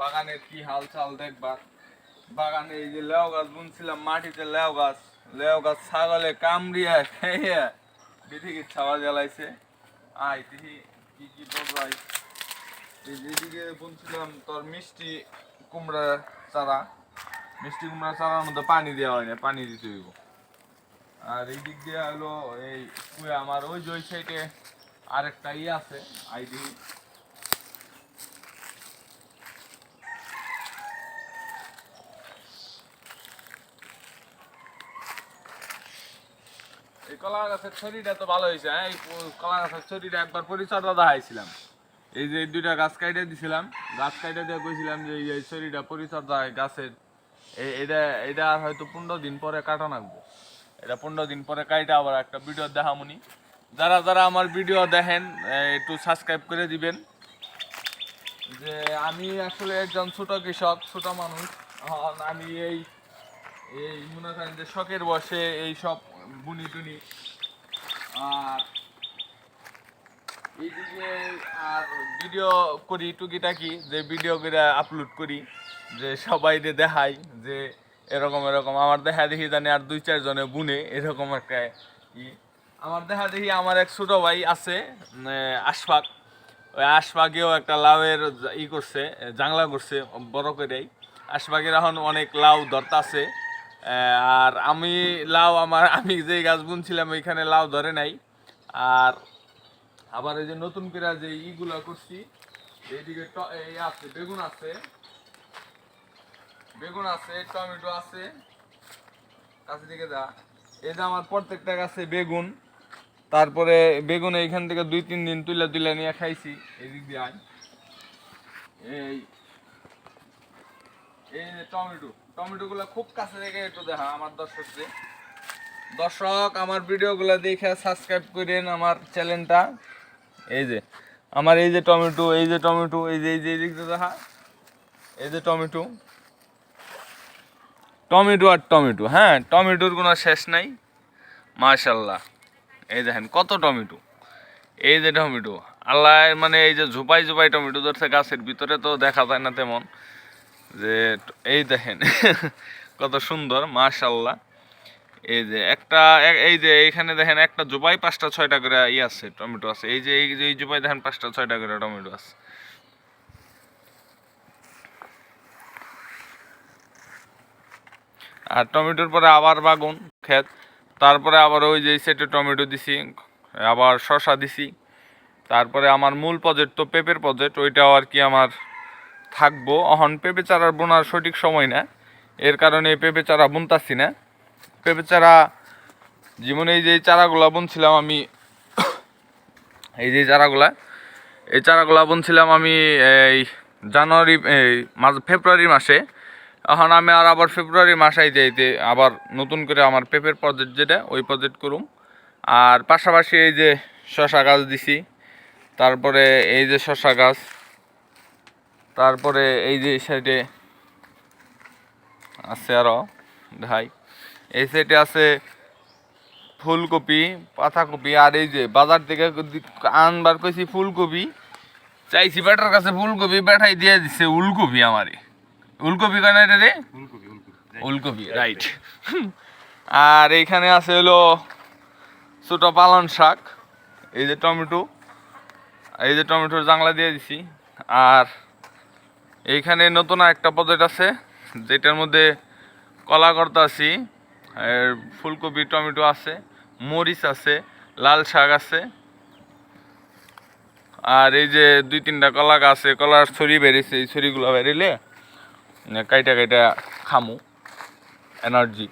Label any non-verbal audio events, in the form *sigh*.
বাগানের কি হাল চাল দেখবার? বাগানে এই যে লেও গাছ বুনছিলাম, মাটিতে লেও গাছ। লেও গাছ ছাগলে কামড়িয়া খেয়ে বিধিকে ছাওয়া জ্বালাইছে। আয় দিহি কি কি এই যেদিকে বুনছিলাম তোর মিষ্টি কুমড়া চারা। মিষ্টি কুমড়া চারার মধ্যে পানি দেওয়া হয় না, পানি দিতে হইব। আর এই দিক দিয়ে হলো এই কুয়া আমার ওই যে সাইডে আরেকটা ইয়ে আছে আইডি কলা গাছের ছড়িটা তো ভালো হয়েছে হ্যাঁ? এই কলা গাছের ছড়িটা একবার পরিচর্যা দেখাইছিলাম। এই যে দুইটা গাছ কাইটে দিছিলাম, গাছ কাইটে দিয়ে কইছিলাম যে এই ছড়িটা পরিচর্যা গাছের এটা এটা আর হয়তো পনেরো দিন পরে কাটা নাকবো এটা পনেরো দিন পরে কাইটা আবার একটা ভিডিও দেখামুনি। যারা যারা আমার ভিডিও দেখেন একটু সাবস্ক্রাইব করে দিবেন। যে আমি আসলে একজন ছোট কৃষক, ছোট মানুষ। আমি এই এই মনে করেন যে শখের বসে এই সব বুনি টুনি আর এইদিকে আর ভিডিও করি টুকিটাকি, যে ভিডিও করে আপলোড করি, যে সবাই দেখাই, যে এরকম এরকম। আমার দেখা দেখি জানি আর দুই চারজনে বুনে এরকম একটা ই। আমার দেখা দেখি আমার এক ছোট ভাই আছে আশফাক। ওই আশফাকেও একটা লাউয়ের ই করছে জাংলা করছে, বড় করেই। আশফাকের এখন অনেক লাউ ধরতাছে। আর আমি লাউ আমার, আমি যে গাছ বুনছিলাম ওইখানে লাউ ধরে নাই। আর আবার এই যে নতুন করে যে ইগুলা করছি, এইদিকে এই আছে, বেগুন আছে। বেগুন আছে, টমেটো আছে। কাছে দিকে যা। এই যে আমার প্রত্যেকটা গাছে বেগুন। তারপরে বেগুন এইখান থেকে দুই, তিন দিন তুলে তুলে নিয়ে খাইছি এদিক দিয়ে এই এই যে টমেটো, টমেটোগুলা খুব কাছে রেখে একটু দেখা আমার দর্শকদের। দর্শক, আমার ভিডিওগুলো দেখে সাবস্ক্রাইব করেন আমার চ্যানেলটা এই যে, আমার এই যে টমেটো, এই যে টমেটো, এই যে এই যে দিয়ে দেখা। এই যে টমেটো। টমেটো আর টমেটো হ্যাঁ টমেটোর কোনো শেষ নাই। মাশাল্লাহ এই দেখেন কত টমেটো। এই যে টমেটো, আল্লাহ মানে এই যে ঝুপাই ঝুপাই টমেটো ধরছে গাছের ভিতরে তো দেখা যায় না তেমন। যে, এই দেখেন, *laughs* কত সুন্দর মাশাল্লাহ এই যে, একটা, এই যে, এইখানে দেখেন, একটা জুবাই পাঁচটা, ছয়টা করে ই আছে, টমেটো আছে। এই যে এই যে, এই জুবাই দেখেন, পাঁচটা, ছয়টা করে টমেটো আছে। আর টমেটোর পরে আবার বাগুন ক্ষেত তারপরে আবার ওই যে সেটে টমেটো দিছি, আবার শশা দিছি। তারপরে আমার মূল প্রজেক্ট তো পেঁপের প্রজেক্ট ওইটাও আর কি আমার থাকব। এখন পেঁপে চারার বোনার সঠিক সময় না। এর কারণে পেঁপে চারা বুনতাছি না। পেঁপে চারা জীবনে এই যে চারাগুলা বুনছিলাম আমি, এই যে চারাগুলা, এই চারাগুলা বুনছিলাম আমি এই জানুয়ারি, এই মাস ফেব্রুয়ারি মাসে। এখন আমি আর আবার ফেব্রুয়ারি মাস আইতে আইতে আবার নতুন করে আমার পেঁপের প্রজেক্ট যেটা, ওই প্রজেক্ট করুম। আর পাশাপাশি এই যে শশা গাছ দিছি। তারপরে এই যে শশা গাছ তারপরে এই যে সাইডে আছে আরও ভাই এই সাইডে আছে ফুলকপি পাতাকপি আর এই যে বাজার থেকে আনবার কইছি ফুলকপি। চাইছি বেটার কাছে ফুলকপি বেটাই দিয়ে দিছে উলকপি আমারে। উলকপি কেন এটা রে? উলকপি রাইট। আর এইখানে আছে হলো ছোট পালন শাক এই যে টমেটো। এই যে টমেটোর জাংলা দিয়ে দিছি। আর এইখানে নতুন একটা প্রজেক্ট আছে, যেটার মধ্যে কলা করতে আছি ফুলকপি, টমেটো আছে, মরিচ আছে, লাল শাক আছে, আর এই যে দুই তিনটা কলা আছে, কলার ছড়ি বেরিয়েছে, এই ছড়িগুলো বেরিলে, কাইটা কাইটা খামু এনার্জি